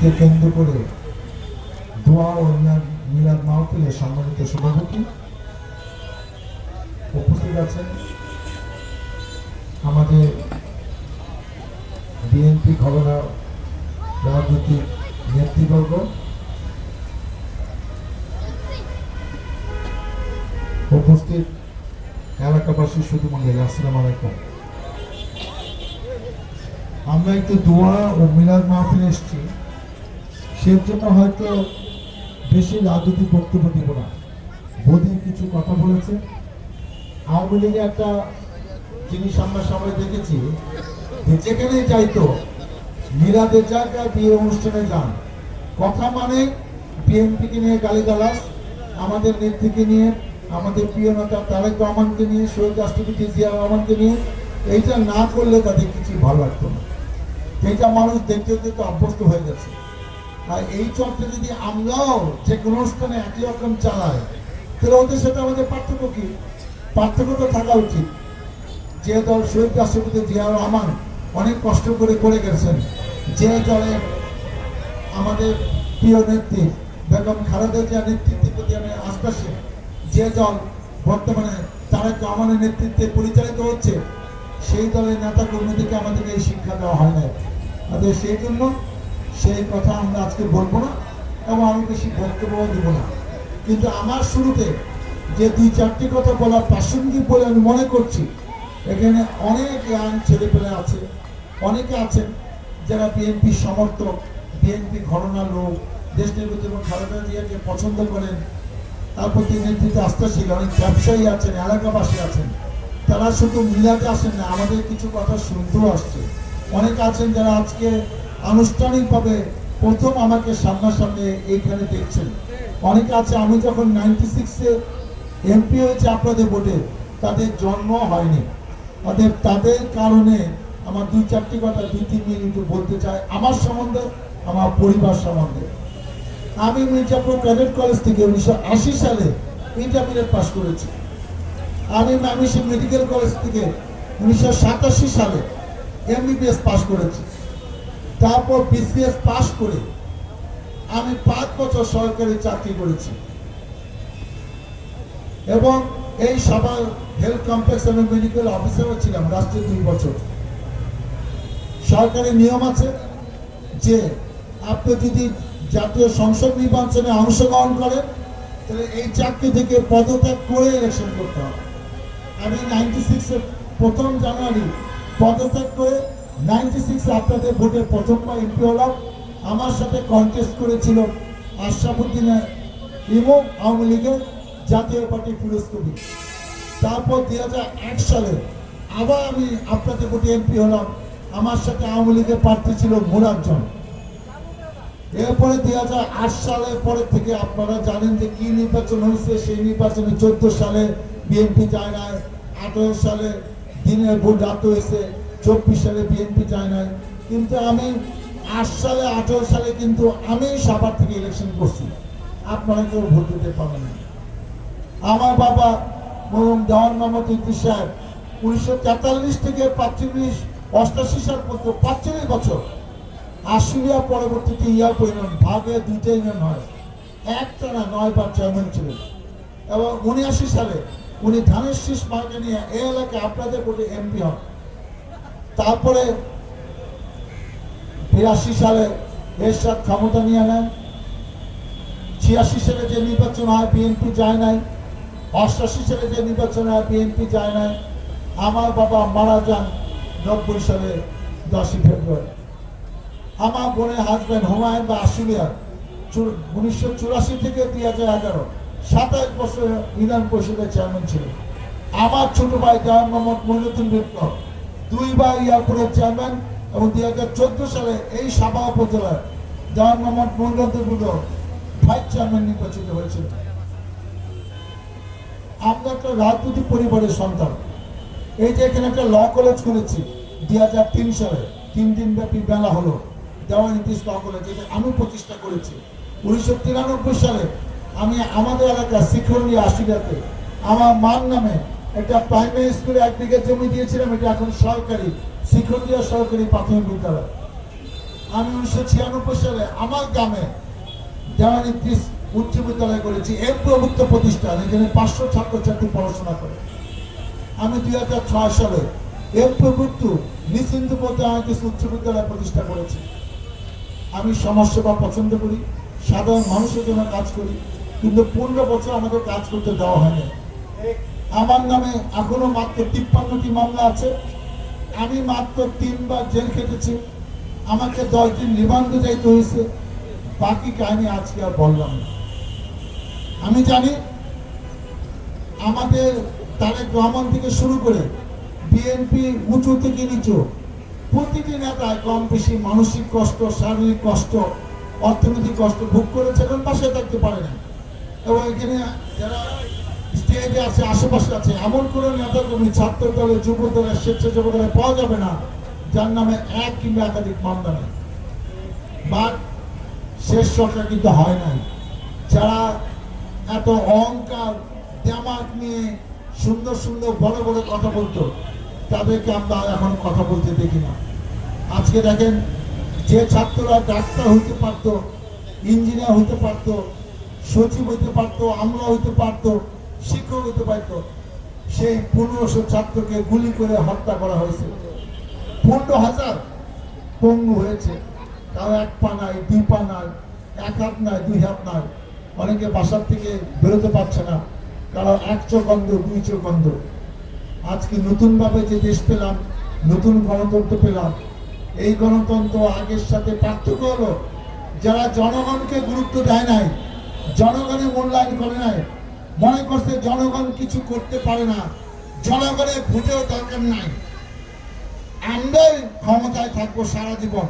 কে কেন্দ্র করে দোয়া ও মিলাদ- মাহফিলের সম্মানিত সভাপতি উপস্থিত আছেন আমাদের বিএনপি ঘটনা রাজনৈতিক নেতৃবর্গ, উপস্থিত এলাকাবাসী শুধু মন্দির আসসালাম আলাইকুম। আমরা একটু দোয়া ও মিলাদ মাহফিল এসেছি। সে জন্য হয়তো বেশি রাজনৈতিক বক্তব্য দিব না। মোদী কিছু কথা বলেছে। আওয়ামী লীগে একটা জিনিস আমরা সবাই দেখেছি যে যেখানেই যাইতো মিলাদের জায়গায় বিয়ে অনুষ্ঠানে যান, কথা মানে বিএনপিকে নিয়ে গালিগালাজ, আমাদের নেত্রীকে নিয়ে, আমাদের প্রিয় নেতা তারেক রহমানকে নিয়ে, শহীদ রাষ্ট্রপতি জিয়া রহমানকে নিয়ে, এইটা না করলে তাদের কিছু ভালো লাগতো না। এইটা মানুষ দেখতে দেখতে অভ্যস্ত হয়ে গেছে। আর এই চর্চা যদি আমরাও যে কোনো অনুষ্ঠানে একই রকম চালাই, তাহলে ওদের সাথে আমাদের পার্থক্য কি? পার্থক্য তো থাকা উচিত। যে দল শহীদ রাষ্ট্রপতি জিয়া রহমান অনেক কষ্ট করে করে গেছেন, যে দলে আমাদের প্রিয় নেত্রী বেগম খালেদা জিয়া নেতৃত্বের প্রতি আমি আশ্বাসী যে দল বর্তমানে তারেক রহমানের নেতৃত্বে পরিচালিত হচ্ছে, সেই দলের নেতা কর্মীদেরকে আমাদেরকে এই শিক্ষা দেওয়া হয় না তাদের সেই জন্য সেই কথা আমরা আজকে বলব না এবং আমি বেশি বক্তব্য দিব না। কিন্তু আমার শুরুতে যে দুই চারটি কথা বলা প্রাসঙ্গিক বলে আমি মনে করছি, এখানে অনেক ইয়াং ছেলেপেলে আছে, অনেকে আছেন যারা বিএনপি সমর্থক বিএনপি ঘটনা লোক, দেশ নির্বাচন এবং খালেদা জিয়াকে পছন্দ করেন, তার প্রতি নেতৃত্বে আস্থাশীল অনেক ব্যবসায়ী আছেন, এলাকাবাসী আছেন, তারা শুধু মিলাতে আসেন না, আমাদের কিছু কথা শুনতেও আসছে। অনেক আছেন যারা আজকে আনুষ্ঠানিকভাবে প্রথম আমাকে সামনাসামনি এইখানে দেখছেন। অনেকে আছে, আমি যখন নাইনটি সিক্সে এমপি হয়েছে আপনাদের ভোটে তাদের জন্ম হয়নি। অতএব তাদের কারণে আমার দুই চারটি কথা দুই তিন মিনিট বলতে চাই। আমার সম্বন্ধে, আমার পরিবার সম্বন্ধে। আমি মির্জাপুর ক্যাডেট কলেজ থেকে উনিশশো আশি সালে ইন্টারমিডিয়েট পাশ করেছি। আমি মামিসি মেডিকেল কলেজ থেকে উনিশশো সাতাশি সালে এমবিবিএস পাশ করেছি। তারপর বিসিএস পাশ করে আমি পাঁচ বছর সরকারি চাকরি করেছি। এবং এই সবার হেলথ কমপ্লেক্স আমি মেডিকেল অফিসারও ছিলাম রাষ্ট্রের দুই বছর। সরকারি নিয়ম আছে যে আপনি যদি জাতীয় সংসদ নির্বাচনে অংশগ্রহণ করেন, তাহলে এই চাকরি থেকে পদত্যাগ করে ইলেকশন করতে হবে। আমি নাইনটি সিক্সের প্রথম জানুয়ারি পদত্যাগ করে নাইনটি সিক্সে আপনাদের ভোটে প্রথমবার এমপি হলাম। আমার সাথে কন্টেস্ট করেছিল আশরাফুদ্দিনের ইমো আওয়ামী লীগের জাতীয় পার্টি ফিরোজ কবির তারপর এক সালে আবার আমি আপনাদের ভোটে এমপি হলাম। আমার সাথে আওয়ামী লীগের প্রার্থী ছিল মোরারজন এরপরে দুই হাজার আট সালের পরে থেকে আপনারা জানেন যে কি নির্বাচন হয়েছে, সেই নির্বাচনে চোদ্দ সালে বিএনপি যায় নাই, আঠারো সালে দিনের ভোট রাত হয়েছে। চব্বিশ সালে বিএনপি যায় নাই। কিন্তু আমি আট সালে, আঠারো সালে কিন্তু আমি সাভার থেকে ইলেকশন করছি। আপনারা কেউ ভোট দিতে পারেন আমার বাবা মরম দেওয়ান মোহাম্মদ ইদ্রিস সাহেব, উনিশশো তেতাল্লিশ থেকে পাঁচচল্লিশ অষ্টাশি সাল পর্যন্ত পাঁচচল্লিশ বছর। আশুলিয়া পরবর্তীতে ইয়ার পরিণাম, ভাগে দুইটা ইউনিয়ন হয়। একটা না নয়বার চেয়ারম্যান ছিলেন। এবং উনিআশি সালে উনি ধানের শীষ মার্কে নিয়ে এই এলাকায় আপনাদের ভোটে এমপি হন। তারপরে বিরাশি সালে এরশাদ ক্ষমতা নিয়ে নেন। ছিয়াশি সালে যে নির্বাচন হয়, বিএনপি যায় নাই। অষ্টাশি সালে যে নির্বাচন হয়, বিএনপি যায় নাই। আমার বাবা মারা যান নব্বই সালে দশই ফেব্রুয়ারি। আমার বোনের হাজব্যান্ড হুমায়ুন বা আশুলিয়ার উনিশশো চুরাশি থেকে দুই হাজার এগারো সাতাশ বছর ইউনিয়ন পরিষদের চেয়ারম্যান ছিল আমার ছোট ভাই দেওয়ান মোহাম্মদ মহিনুদ্দিন বিপ্লব দুইবার ইয়ারপুরের চেয়ারম্যান এবং দুই হাজার চোদ্দ সালে এই সাবা উপজেলার দেওয়ান মোহাম্মদ মহিনুদ্দিন ভাইস চেয়ারম্যান নির্বাচিত হয়েছিল। আমরা একটা রাজনৈতিক পরিবারের সন্তান। এই যে এখানে একটা ল কলেজ খুলেছি দুই হাজার তিন সালে, তিন দিন ব্যাপী মেলা হলো। দেওয়ান ইংলিশ ল কলেজ এটা আমি প্রতিষ্ঠা করেছি। উনিশশো তিরানব্বই সালে আমি আমাদের এলাকা শিক্ষণী আশিরাতে আমার মার নামে একটা প্রাইমারি স্কুলে এক বিঘা জমি দিয়েছিলাম, এটা এখন সরকারি শিক্ষণীয় সরকারি প্রাথমিক বিদ্যালয়। আমি উনিশশো ছিয়ানব্বই সালে আমার গ্রামে দেওয়ানি উচ্চ বিদ্যালয় করেছি, এর প্রভুত্ব প্রতিষ্ঠান, এখানে পাঁচশো ছাত্রছাত্রী পড়াশোনা করে। আমি দুই হাজার ছয় সালে এর প্রভুত্ব নিশ্চিন্ত বলতে আমাকে উচ্চ বিদ্যালয় প্রতিষ্ঠা করেছি। আমি সমাজসেবা পছন্দ করি, সাধারণ মানুষের জন্য কাজ করি, কিন্তু পনেরো বছর আমাদের কাজ করতে দেওয়া হয়নি। আমার নামে এখনও মাত্র তিপ্পান্নটি মামলা আছে। আমি মাত্র তিনবার জেল খেটেছি। আমাকে দশ দিন নিবন্ধ যাইতে হয়েছে। বাকি কাহিনী আজকে আর বললাম না। আমি জানি আমাদের তারেক রহমান থেকে শুরু করে বিএনপি উঁচু থেকে নিচু প্রতিটি নেতায় কম বেশি মানসিক কষ্ট, শারীরিক কষ্ট, অর্থনৈতিক কষ্ট ভোগ করেছে এখন পাশে থাকতে পারে না এবং এখানে যারা স্টেজে আছে, আশেপাশে আছে, এমন কোনো নেতা কর্মী ছাত্র দলে যুব দলে স্বেচ্ছাসেবক দলে পাওয়া যাবে না, যার নামে এক কিংবা একাধিক মামলা নেই। বাট শেষ সরকার কিন্তু হয় নাই। যারা এত অহংকার, দেমাক নিয়ে সুন্দর সুন্দর বড় বড় কথা বলতো, তাদেরকে আমরা এখন কথা বলতে দেখি না। আজকে দেখেন, যে ছাত্ররা ডাক্তার হইতে পারতো, ইঞ্জিনিয়ার হইতে পারতো, সচিব হইতে পারতো আমরা হইতে পারতো শিক্ষক হইতে পারতো সেই পনেরোশো ছাত্রকে গুলি করে হত্যা করা হয়েছে। পনেরো হাজার পঙ্গু হয়েছে। কারও এক পা নাই দুই পা নাই এক হাত নাই দুই হাত নাই অনেকে বাসার থেকে বেরোতে পারছে না। কারও এক চোখ অন্ধ, দুই চোখ অন্ধ। আজকে নতুনভাবে যে দেশ পেলাম, নতুন গণতন্ত্র পেলাম, এই গণতন্ত্র আগের সাথে পার্থক্য হলো, যারা জনগণকে গুরুত্ব দেয় নাই, জনগণের মূল্যায়ন করে নাই মনে করছে জনগণ কিছু করতে পারে না। জনগণের ভোটেও দরকার নাই। আমরাই ক্ষমতায় থাকব সারা জীবন।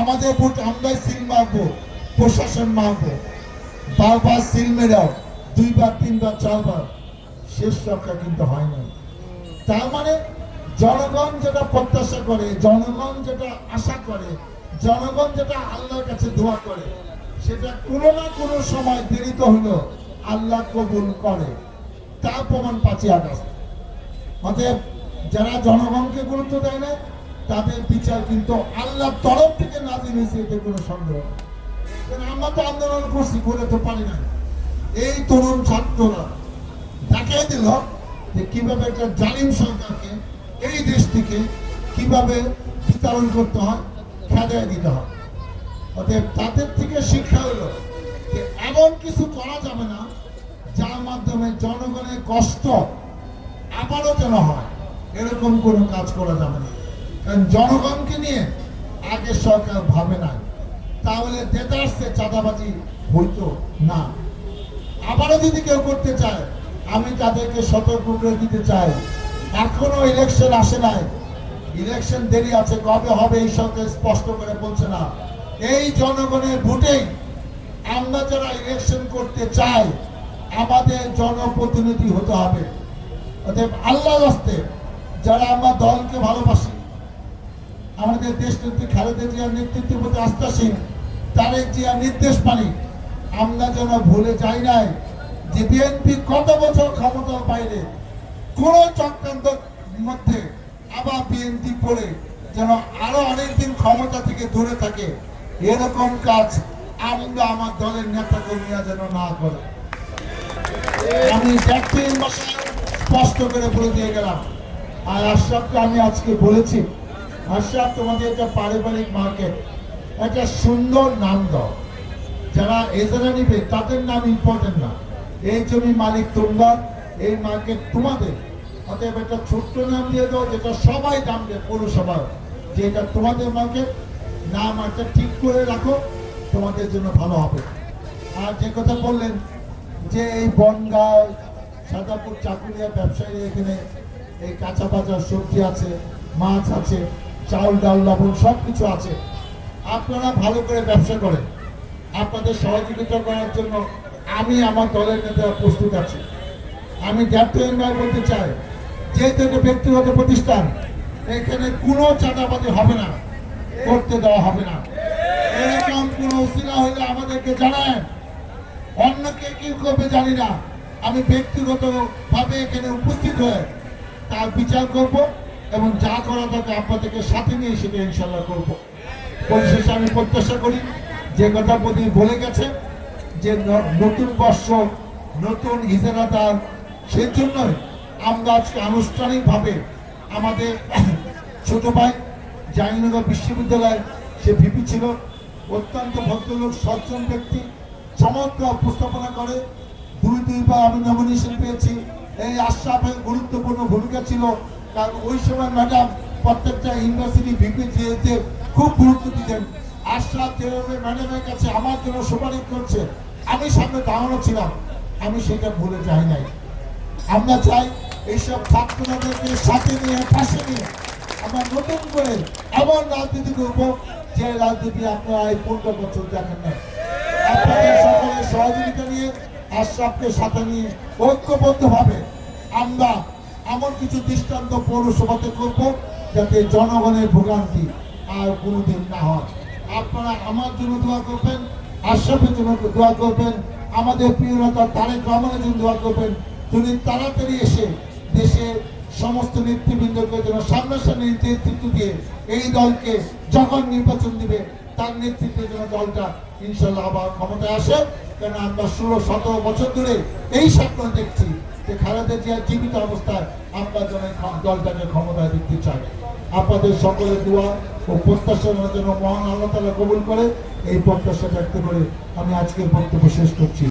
আমাদের ভোট আমরাই সিল মারবো, প্রশাসন মারবো। বারবার সিল মেরাও দুইবার, তিনবার, চারবার। শেষ রক্ষা কিন্তু হয় না তার মানে জনগণ যেটা প্রত্যাশা করে, জনগণ যেটা আশা করে, জনগণ যেটা আল্লাহর কাছে দোয়া করে, সেটা কোনো না কোনো সময় দেরিত হলো। আল্লাহ কবুল করে। তার প্রমাণ পাচ্ছি আগস্ট। অতএব যারা জনগণকে গুরুত্ব দেয় না, তাদের বিচার কিন্তু আল্লাহর তরফ থেকে নাজিল হয়েছে, এতে কোনো সন্দেহ। আমরা তো আন্দোলন করছি, করে তো পারি না এই তরুণ ছাত্ররা দেখিয়ে দিল যে কীভাবে একটা জালিম সরকারকে এই দেশ থেকে কীভাবে বিতরণ করতে হয় খেদায় দিতে হয়। অতএব তাদের থেকে শিক্ষা হলো যে এমন কিছু করা যাবে না মাধ্যমে জনগণের কষ্ট আবারও যেন হয়, এরকম কোনো কাজ করা যাবে না। কারণ জনগণকে নিয়ে আগে সরকার ভাবে না তাহলে দেদার্সে চাঁদাবাজি হইতো না। আবারও যদি কেউ করতে চায়, আমি তাদেরকে সতর্ক করে দিতে চাই। এখনও ইলেকশন আসে নাই। ইলেকশন দেরি আছে, কবে হবে এই সরকার স্পষ্ট করে বলছে না। এই জনগণের ভোটেই আমরা যারা ইলেকশন করতে চাই আমাদের জনপ্রতিনিধি হতে হবে। অতএব আল্লাহ রাস্তে যারা আমরা দলকে ভালোবাসি, আমাদের দেশ নেত্রী খালেদা জিয়ার নেতৃত্বের প্রতি আস্থাশীল, তারেক জিয়ার নির্দেশ পানি আমরা যেন ভুলে যাই নাই যে বিএনপি কত বছর ক্ষমতার বাইরে কোন চক্রান্ত মধ্যে আবার বিএনপি পড়ে যেন আরও অনেকদিন ক্ষমতা থেকে দূরে থাকে। এরকম কাজ আমরা আমার দলের নেতা কর্মীরা যেন না করে। আমি ব্যক্তির স্পষ্ট করে বলে দিয়ে গেলাম। আর আশরাফকে আমি আজকে বলেছি, আশরাফ, তোমাদের একটা পারিবারিক মার্কেট, একটা সুন্দর নাম দাও যারা এজারা নিবে, তাদের নাম ইম্পর্টেন্ট না। এই জমি মালিক তোমরা, এই মার্কেট তোমাদের। অতএব একটা ছোট্ট নাম দিয়ে দাও, যেটা সবাই জানবে পৌরসভার যে এটা তোমাদের মার্কেট, নাম একটা ঠিক করে রাখো, তোমাদের জন্য ভালো হবে। আর যে কথা বললেন যে এই বনগাঁও সাদাপুর চাকুরিয়া ব্যবসায়ী এখানে এই কাঁচা বাজার সবজি আছে, মাছ আছে, চাউল, ডাল, লবণ সব কিছু আছে। আপনারা ভালো করে ব্যবসা করেন। আপনাদের সহযোগিতা করার জন্য আমি আমার দলের নেতারা প্রস্তুত আছি। আমি ভাই বলতে চাই যেহেতু এটা ব্যক্তিগত প্রতিষ্ঠান এখানে কোনো চাঁদাবাজি হবে না, করতে দেওয়া হবে না। এরকম কোনো উসিলা হলে আমাদেরকে জানায় অন্য কে কি করবে জানি না। আমি ব্যক্তিগত ভাবে এখানে উপস্থিত হয়ে তার বিচার করব এবং যা করা তাকে আপনাদেরকে সাথে নিয়ে সেটা ইনশাল্লাহ করব। পরিশেষে আমি প্রত্যাশা করি, যে কথা মোদী বলে গেছে, যে নতুন বর্ষ, নতুন ইজারাদার সেই জন্যই আমরা আজকে আনুষ্ঠানিকভাবে আমাদের ছোট ভাই জাহাঙ্গীরনগর বিশ্ববিদ্যালয় সে ভিপি ছিল। অত্যন্ত ভদ্রলোক, সজ্জন ব্যক্তি। চমৎকার উপস্থাপনা করে। দুই দুইবার আমি নমিনেশন পেয়েছি। এই আশরাফের গুরুত্বপূর্ণ ভূমিকা ছিল। কারণ ওই সময় ম্যাডাম প্রত্যেকটা ইউনিভার্সিটি ভিপি যেতে খুব গুরুত্ব দিতেন। আশরাফ যেভাবে ম্যাডামের কাছে আমার জন্য সুপারিশ করছে, আমি সামনে দাঁড়ানো ছিলাম। আমি সেটা ভুলে যাই নাই। আমরা চাই এইসব ছাত্রদেরকে সাথে নিয়ে, পাশে নিয়ে আমরা নতুন করে এমন রাজনীতি করব যে রাজনীতি আপনারা এই পনেরো বছর দেখেন না আপনাদের সকলের সহযোগিতা নিয়ে আশরাফকে সাথে নিয়ে ঐক্যবদ্ধভাবে আমরা এমন কিছু দৃষ্টান্ত পৌরসভাতে করব যাতে জনগণের ভোগান্তি আর কোনোদিন না হয়। আপনারা আমার জন্য দোয়া করবেন, আশরাফের জন্য দোয়া করবেন, আমাদের প্রিয় নেতা তারেক রহমানের জন্য দোয়া করবেন, যদি তাড়াতাড়ি এসে দেশের সমস্ত নেতৃবৃন্দকে যেন সামনাসামনি নেতৃত্ব দিয়ে এই দলকে যখন নির্বাচন দিবে তার নেতৃত্বে যেন দলটা ইনশাল্লাহ আবার ক্ষমতায় আসে। কেন আমরা ষোলো, সতেরো বছর ধরে এই স্বপ্ন দেখছি যে খালেদা জিয়ার জীবিত অবস্থায় আমরা যেন দলটাকে ক্ষমতায় দিতে চাই। আপনাদের সকলে দোয়া ও প্রত্যাশার জন্য মহান আল্লাহ তালা কবুল করে। এই প্রত্যাশা ব্যক্ত করে আমি আজকের বক্তব্য শেষ করছি।